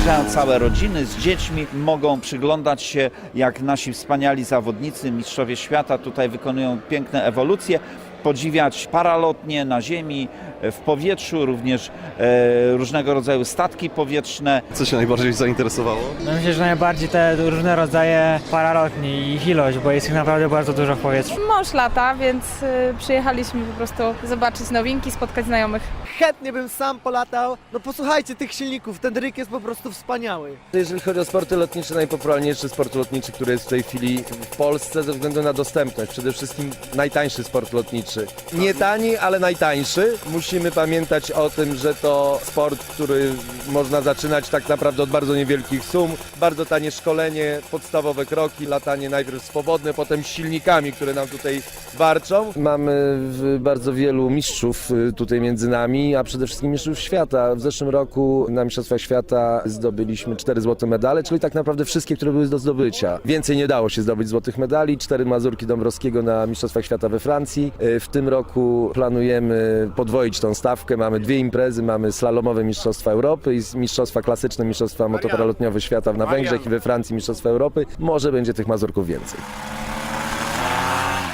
Przyjeżdżają całe rodziny z dziećmi, mogą przyglądać się, jak nasi wspaniali zawodnicy, mistrzowie świata tutaj wykonują piękne ewolucje, podziwiać paralotnie na ziemi, w powietrzu, również e, różnego rodzaju statki powietrzne. Co Cię najbardziej zainteresowało? No myślę, że najbardziej te różne rodzaje paralotni i ich ilość, bo jest ich naprawdę bardzo dużo w powietrzu. Mąż lata, więc y, przyjechaliśmy po prostu zobaczyć nowinki, spotkać znajomych. Chętnie bym sam polatał. No posłuchajcie tych silników, ten ryk jest po prostu wspaniały. Jeżeli chodzi o sporty lotnicze, najpopularniejszy sport lotniczy, który jest w tej chwili w Polsce ze względu na dostępność. Przede wszystkim najtańszy sport lotniczy. Nie tani, ale najtańszy. Musimy pamiętać o tym, że to sport, który można zaczynać tak naprawdę od bardzo niewielkich sum. Bardzo tanie szkolenie, podstawowe kroki, latanie najpierw swobodne, potem silnikami, które nam tutaj warczą. Mamy bardzo wielu mistrzów y, tutaj między nami, a przede wszystkim mistrzów świata. W zeszłym roku na Mistrzostwach Świata zdobyliśmy cztery złote medale, czyli tak naprawdę wszystkie, które były do zdobycia. Więcej nie dało się zdobyć złotych medali. Cztery Mazurki Dąbrowskiego na Mistrzostwach Świata we Francji. W tym roku planujemy podwoić tą stawkę. Mamy dwie imprezy, mamy slalomowe Mistrzostwa Europy i Mistrzostwa Klasyczne, Mistrzostwa Motoparalotniowe Świata na Węgrzech i we Francji Mistrzostwa Europy. Może będzie tych Mazurków więcej.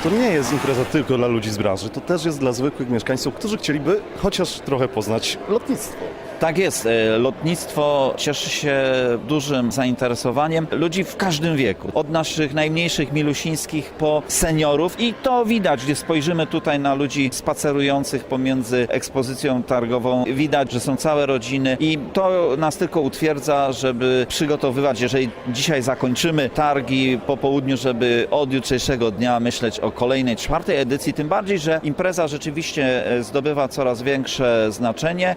To nie jest impreza tylko dla ludzi z branży, to też jest dla zwykłych mieszkańców, którzy chcieliby chociaż trochę poznać lotnictwo. Tak jest, e, lotnictwo cieszy się dużym zainteresowaniem ludzi w każdym wieku. Od naszych najmniejszych milusińskich po seniorów i to widać, gdy spojrzymy tutaj na ludzi spacerujących pomiędzy ekspozycją targową. Widać, że są całe rodziny i to nas tylko utwierdza, żeby przygotowywać, jeżeli dzisiaj zakończymy targi po południu, żeby od jutrzejszego dnia myśleć o kolejnej, czwartej edycji, tym bardziej, że impreza rzeczywiście e, zdobywa coraz większe znaczenie.